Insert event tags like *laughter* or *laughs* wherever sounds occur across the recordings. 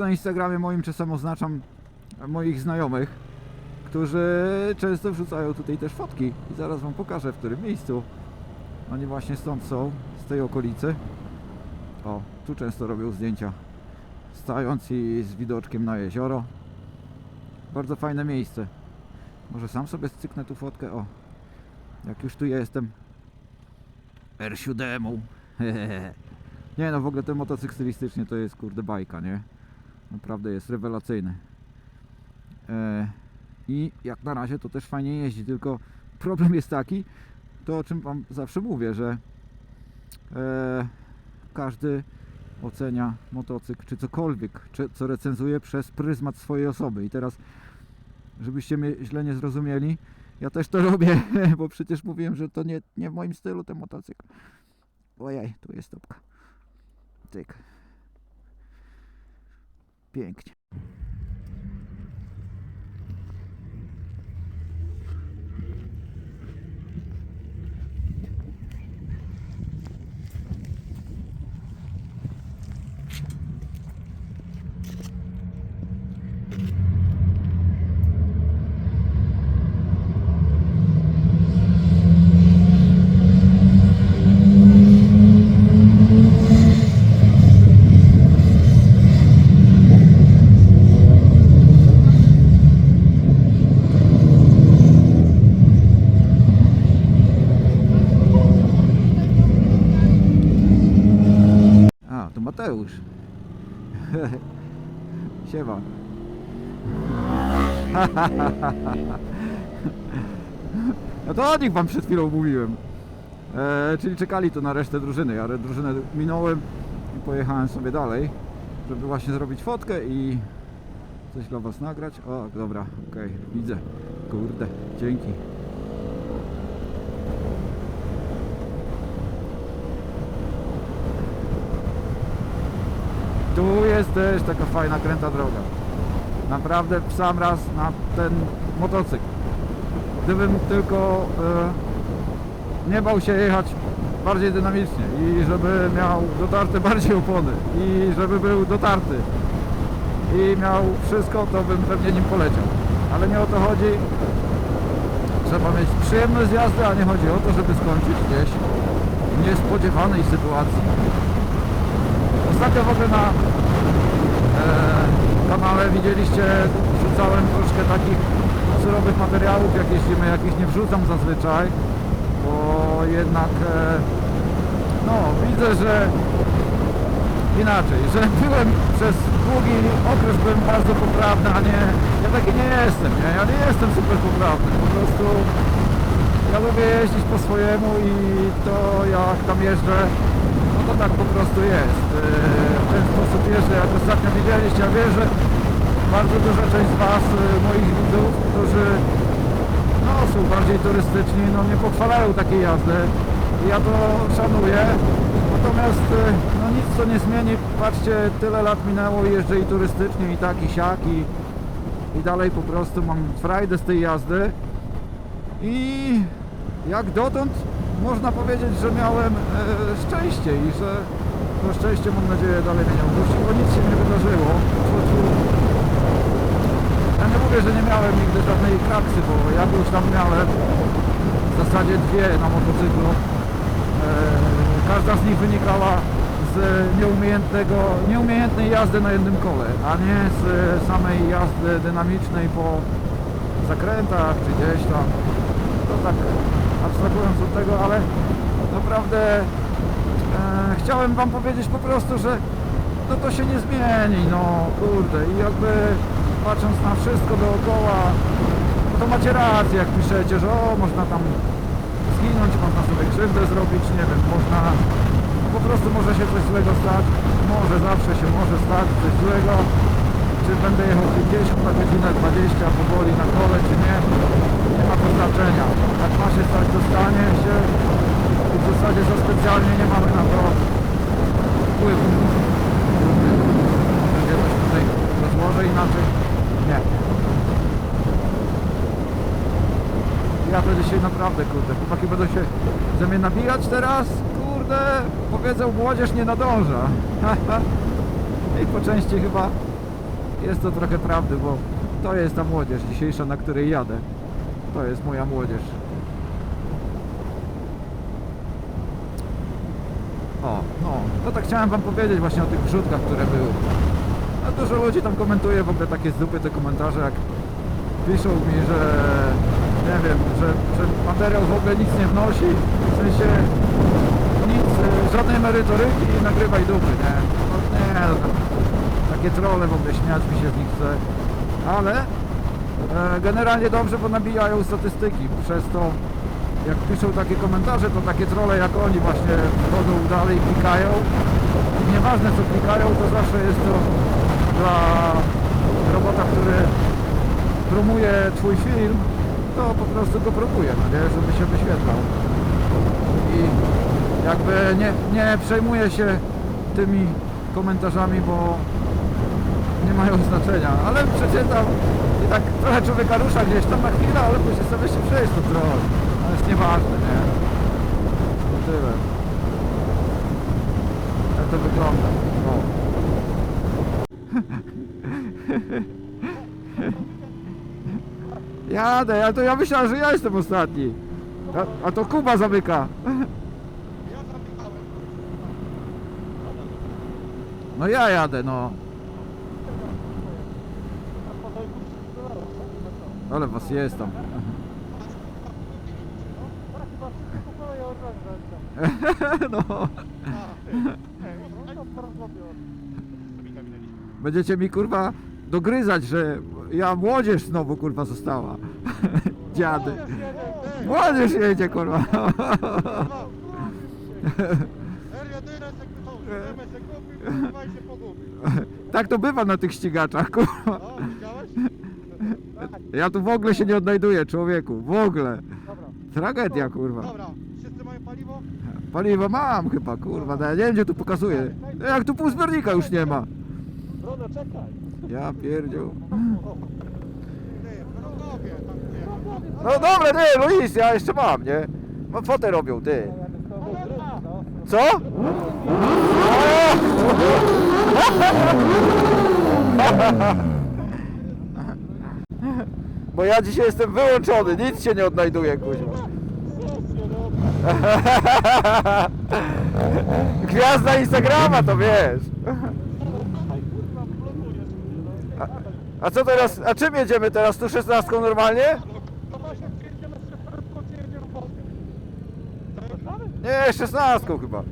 Na Instagramie moim czasem oznaczam moich znajomych, którzy często wrzucają tutaj też fotki i zaraz wam pokażę w którym miejscu. Oni właśnie stąd są, z tej okolicy. O, tu często robią zdjęcia. Stając i z widoczkiem na jezioro. Bardzo fajne miejsce. Może sam sobie cyknę tu fotkę. O, jak już tu jestem. R7. *laughs* nie no, w ogóle ten motocykl stylistycznie to jest kurde bajka, nie? Naprawdę jest rewelacyjny. E, I jak na razie to też fajnie jeździ, tylko problem jest taki, to o czym wam zawsze mówię, że e, każdy ocenia motocykl czy cokolwiek, co recenzuje przez pryzmat swojej osoby. I teraz, żebyście mnie źle nie zrozumieli, ja też to *laughs* robię, bo przecież mówiłem, że to nie, nie w moim stylu ten motocykl. Ojej, tu jest topka. Tyk. Pięknie. A, to Mateusz. Siewa. *laughs* No to o nich wam przed chwilą mówiłem. E, czyli czekali tu na resztę drużyny. Ja drużynę minąłem i pojechałem sobie dalej, żeby właśnie zrobić fotkę i coś dla was nagrać. O, dobra, okej, widzę. Kurde, dzięki. Tu jest też taka fajna kręta droga. Naprawdę w sam raz na ten motocykl. Gdybym tylko e, nie bał się jechać bardziej dynamicznie i żeby miał dotarte *laughs* bardziej opony i żeby był dotarty i miał wszystko, to bym pewnie nim poleciał. Ale nie o to chodzi. Trzeba mieć przyjemność jazdy, a nie chodzi o to, żeby skończyć gdzieś w niespodziewanej sytuacji. Ostatnio w ogóle na e, kanale widzieliście, wrzucałem troszkę takich surowych materiałów, jak jeździmy, jakich nie wrzucam zazwyczaj, bo jednak e, no widzę, że inaczej, że *laughs* byłem przez długi okres byłem bardzo poprawny, a nie, ja taki nie jestem, nie? ja nie jestem super poprawny, po prostu ja lubię jeździć po swojemu i to jak tam jeżdżę, no to tak po prostu jest. Yy, W ten sposób jeżdżę, jak ostatnio widzieliście, ja wiem, że bardzo duża część z Was, yy, moich widzów, którzy no, są bardziej turystyczni, no nie pochwalają takiej jazdy. Ja to szanuję. Natomiast yy, no nic co nie zmieni. Patrzcie, tyle lat minęło jeżdżę i turystycznie, i tak, i siak, i, i dalej po prostu mam frajdę z tej jazdy. I jak dotąd można powiedzieć, że miałem e, szczęście i że to szczęście mam nadzieję dalej mnie nie opuści, bo nic się nie wydarzyło. Ja nie mówię, że nie miałem nigdy żadnej kraksy, bo ja już tam miałem w zasadzie dwie na motocyklu. E, każda z nich wynikała z nieumiejętnego, nieumiejętnej jazdy na jednym kole, a nie z samej jazdy dynamicznej po zakrętach czy gdzieś tam. To tak abstrahując od tego, ale naprawdę e, chciałem wam powiedzieć po prostu, że no to się nie zmieni, no kurde. I jakby patrząc na wszystko dookoła, no to macie rację jak piszecie, że o, można tam zginąć, można sobie krzywdę zrobić, nie wiem, można po prostu może się coś złego stać, może zawsze się może stać coś złego, czy będę jechał 50 na godzinę, 20 powoli na kole, czy nie ma to znaczenia. Jak ma się stać, to stanie się i w zasadzie za specjalnie nie mamy na to wpływu. Będzie coś tutaj rozłożę inaczej? Nie. Ja to dzisiaj naprawdę, kurde, chłopaki będą się ze mnie nabijać teraz, kurde, powiedzą, młodzież nie nadąża. *laughs* I po części chyba jest to trochę prawdy, bo to jest ta młodzież dzisiejsza, na której jadę. To jest moja młodzież. O, no, to tak chciałem wam powiedzieć właśnie o tych wrzutkach, które były. A dużo ludzi tam komentuje w ogóle takie z dupy te komentarze, jak piszą mi, że nie wiem, że, że materiał w ogóle nic nie wnosi, w sensie nic, e, żadnej merytoryki i nagrywaj dupy, nie? No, nie, no, takie trolle w ogóle, śmiać mi się z nich chce, ale generalnie dobrze, bo nabijają statystyki, przez to jak piszą takie komentarze, to takie trolle jak oni właśnie wchodzą dalej, klikają. I nieważne co klikają, to zawsze jest to dla robota, który promuje twój film, to po prostu go promuje, no nie, żeby się wyświetlał. I jakby nie, nie się tymi komentarzami, bo nie mają znaczenia, ale przeczytam i tak trochę człowieka rusza gdzieś tam na chwilę, ale później sobie się przejść to trochę. To jest nieważne, nie? To tyle. Jak to wygląda. O. *laughs* Jadę, ja to ja myślałem, że ja jestem ostatni. A, a to Kuba zamyka. *laughs* No ja jadę, no. Ale was jest tam. *laughs* No. Będziecie mi kurwa dogryzać, że ja młodzież znowu kurwa została. *laughs* Dziady. Młodzież jedzie kurwa. *laughs* Tak to bywa na tych ścigaczach kurwa. Ja tu w ogóle się nie odnajduję człowieku. W ogóle. Tragedia kurwa. Dobra, wszyscy mają paliwo? Paliwo mam chyba kurwa. no Ja nie wiem gdzie tu pokazuje. Jak tu pół zbiornika już nie ma. Brodo, czekaj. Ja pierdziu. Ty, tam. No dobra, nie, Luis, ja jeszcze mam, nie? No fotę robią, ty. Co? *laughs* *laughs* Bo ja dzisiaj jestem wyłączony, nic się nie odnajduje, kuźwa. *laughs* Gwiazda Instagrama, to wiesz. A, a co teraz, a czym jedziemy teraz? Tu 16 normalnie? Nie, 16 chyba.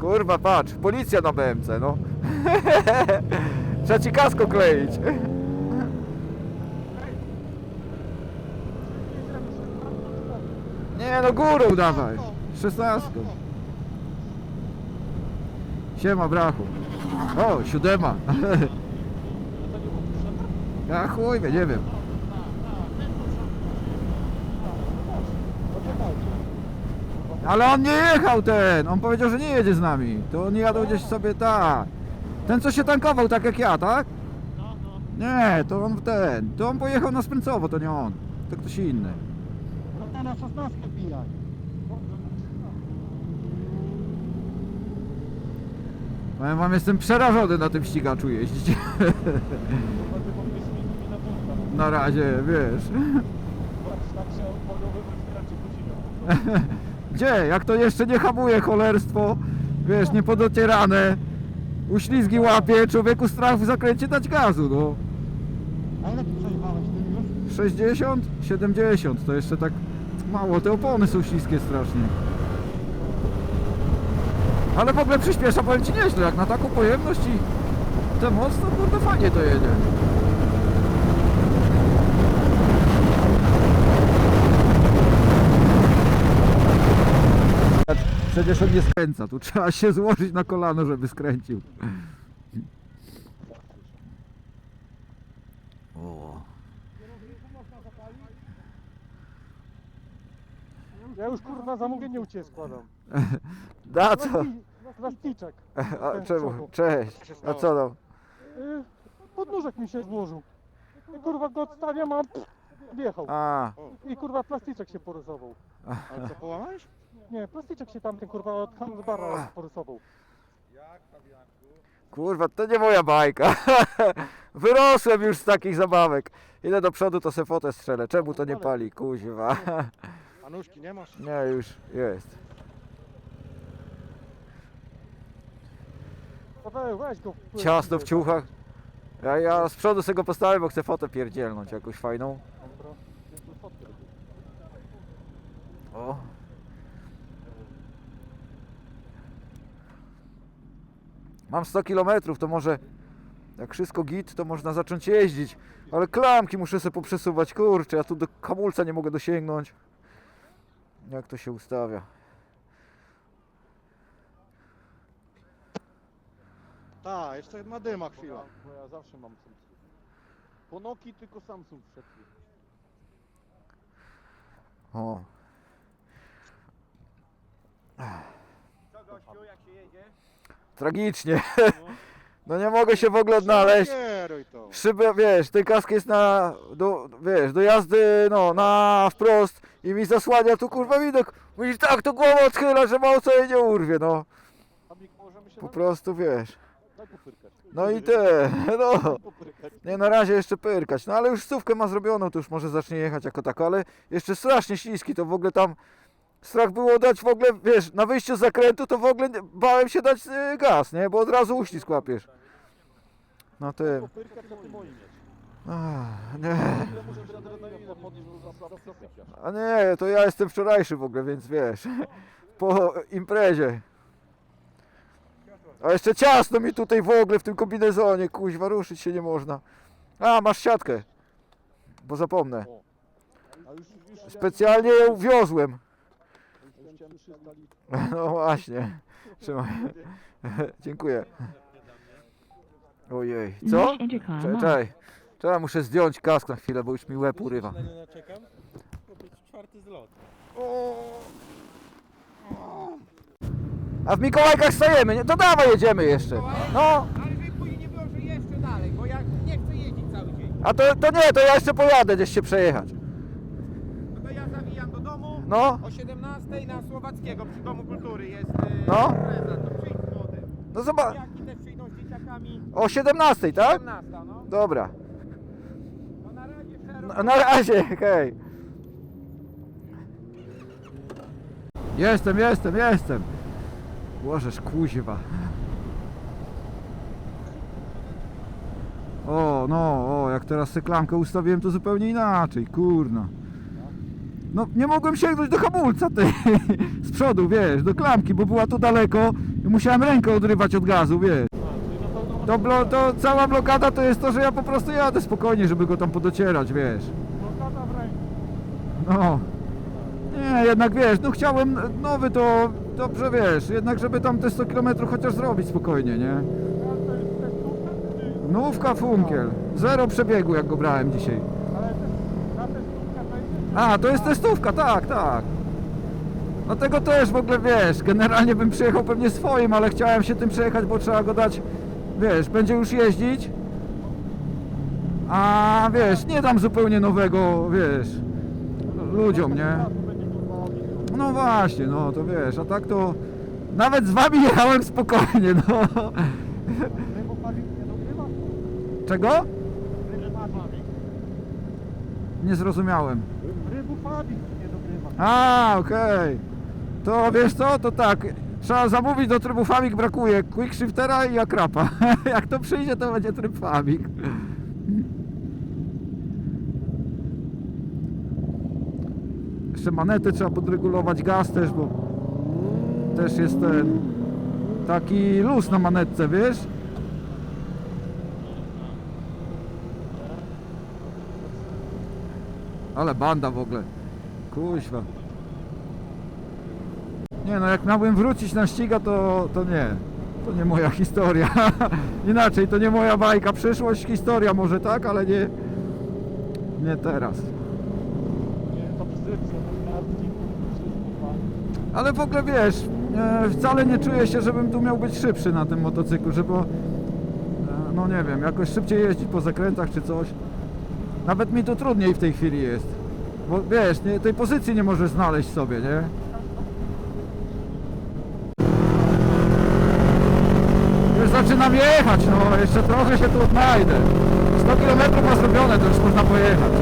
Kurwa, patrz, policja na BMC, no. *laughs* Trzeba ci kasko kleić. Nie, no górą dawaj. 16. Siema, brachu. O, siódema. *laughs* Ja chuj, wie, nie wiem. Ale on nie jechał ten, on powiedział, że nie jedzie z nami. To oni jadą gdzieś sobie tak. Ten co się tankował tak jak ja, tak? Nie, to on ten. To on pojechał na Spręcowo, to nie on. To ktoś inny. No to na 16 pijaj. Powiem wam, jestem przerażony na tym ścigaczu jeździć. *laughs* Na razie, wiesz. *laughs* Gdzie? Jak to jeszcze nie hamuje cholerstwo, wiesz, niepodocierane, uślizgi łapie, człowieku strach w zakręcie dać gazu, no. A ile ty przejechałeś tym już? 60, 70, to jeszcze tak mało, te opony są śliskie strasznie. Ale w ogóle przyspiesza, powiem Ci nieźle, jak na taką pojemność i te moc, to kurde fajnie to jedzie. Przecież on nie skręca, tu trzeba się złożyć na kolano, żeby skręcił. O. Ja już kurwa zamówienie u Ciebie składam. *laughs* Na co? Plasticzek. *laughs* A, czemu? Cześć. A co tam? Y, Podnóżek mi się złożył. I kurwa go odstawiam, a pff, wjechał. A, I kurwa plasticzek się porysował. Ale co, połamałeś? Nie, plasticzek się tamten kurwa od handlebara porysował. Kurwa, to nie moja bajka. *laughs* Wyrosłem już z takich zabawek. Idę do przodu, to se fotę strzelę. Czemu to nie pali? Kuźwa. A nóżki nie masz? Nie, już jest. Paweł, weź go. wpływ. Ciasno w ciuchach. Ja, ja z przodu sobie go postawię, bo chcę fotę pierdzielnąć jakąś fajną. Dobra, jest tu fotkę robię. O. Mam 100 km, to może jak wszystko git, to można zacząć jeździć. Ale klamki muszę sobie poprzesuwać, kurczę, ja tu do hamulca nie mogę dosięgnąć. Jak to się ustawia? Tak, jeszcze na dyma chwila. Bo ja zawsze mam Samsung. Po Noki tylko Samsung wszedł. O. Co gościu, jak się jedzie? Tragicznie. *laughs* No nie mogę się w ogóle odnaleźć. Kieruj to. Szybę, wiesz, ten kask jest na, do, wiesz, do jazdy, no, na wprost i mi zasłania tu kurwa widok. Mówisz, tak, to głową odchyla, że mało co jej nie urwie, no. Abik, możemy się Po prostu, wiesz. Daj popyrkać. No i te, *laughs* no. Popyrkać. Nie, na razie jeszcze pyrkać, no ale już stówkę ma zrobioną, to już może zacznie jechać jako tako, ale jeszcze strasznie śliski, to w ogóle tam strach było dać w ogóle, wiesz, na wyjściu z zakrętu to w ogóle nie- bałem się dać y, gaz, nie, bo od razu uścisk łapiesz. No ty, nie. A nie, to ja jestem wczorajszy w ogóle, więc wiesz, po imprezie. A jeszcze ciasno mi tutaj w ogóle w tym kombinezonie, kuźwa, ruszyć się nie można. A, masz siatkę, bo zapomnę. Specjalnie ją wiozłem. Już chciałem 300 litrów. No właśnie, trzymaj. *laughs* Dziękuję. Ojej, co? Czekaj, czekaj. Muszę zdjąć kask na chwilę, bo już mi łeb urywa. Na nią czekam. To być czwarty zlot. A w Mikołajkach stajemy, nie? To dawaj jedziemy jeszcze. No, Ale żeby później nie było, że jeszcze dalej, bo ja nie chcę jeździć cały dzień. a to, to nie, to ja jeszcze pojadę gdzieś się przejechać. No to ja zawijam do domu. No, O 17 na Słowackiego przy Domu Kultury jest yy, No. impreza, to przyjdź młody. no zobacz. Jaki też przyjdą dzieciakami. O 17, tak? 17, no. Dobra. To na razie szeroko. No, na razie, hej. Jestem, jestem, jestem. Łożesz kuźwa. O, no, o, jak teraz seklamkę ustawiłem, to zupełnie inaczej, kurna. No, nie mogłem sięgnąć do hamulca tej *laughs* z przodu, wiesz, do klamki, bo była to daleko i musiałem rękę odrywać od gazu, wiesz. To, blo, to cała blokada to jest to, że ja po prostu jadę spokojnie, żeby go tam podocierać, wiesz. Blokada w ręku. No. Nie, jednak wiesz, no chciałem nowy to dobrze wiesz, jednak żeby tam te 100 km chociaż zrobić spokojnie, nie? To jest testówka? czy- Nówka Funkiel. Zero przebiegu jak go brałem dzisiaj. Ale też na testówkę to jest... A, to jest testówka, tak, tak. Dlatego też w ogóle wiesz, generalnie bym przyjechał pewnie swoim, ale chciałem się tym przejechać, bo trzeba go dać, wiesz, będzie już jeździć. A wiesz, nie dam zupełnie nowego, wiesz, ludziom, nie? No właśnie, no to wiesz, a tak to nawet z wami jechałem spokojnie, no. Czego? Nie zrozumiałem. Rybu palik nie dogrywa. A, okej. To wiesz co, to tak, trzeba zamówić do trybu Famik, brakuje Quick Shiftera i Akrapa. *laughs* Jak to przyjdzie, to będzie tryb Famik. Jeszcze manety trzeba podregulować, gaz też, bo też jest ten taki luz na manetce, wiesz? Ale banda w ogóle. Kuźwa. Nie no, jak miałbym wrócić na ściga, to, to nie. To nie moja *laughs* historia. Inaczej, to nie moja bajka. Przyszłość, historia może tak, ale nie, nie teraz. Ale w ogóle wiesz, e, wcale nie czuję się, żebym tu miał być szybszy na tym motocyklu, żeby, e, no nie wiem, jakoś szybciej jeździć po zakrętach czy coś. Nawet mi to trudniej w tej chwili jest. Bo wiesz, nie, tej pozycji nie możesz znaleźć sobie, nie? Zaczynam jechać, no jeszcze trochę się tu odnajdę. 100 km ma zrobione, to już można pojechać.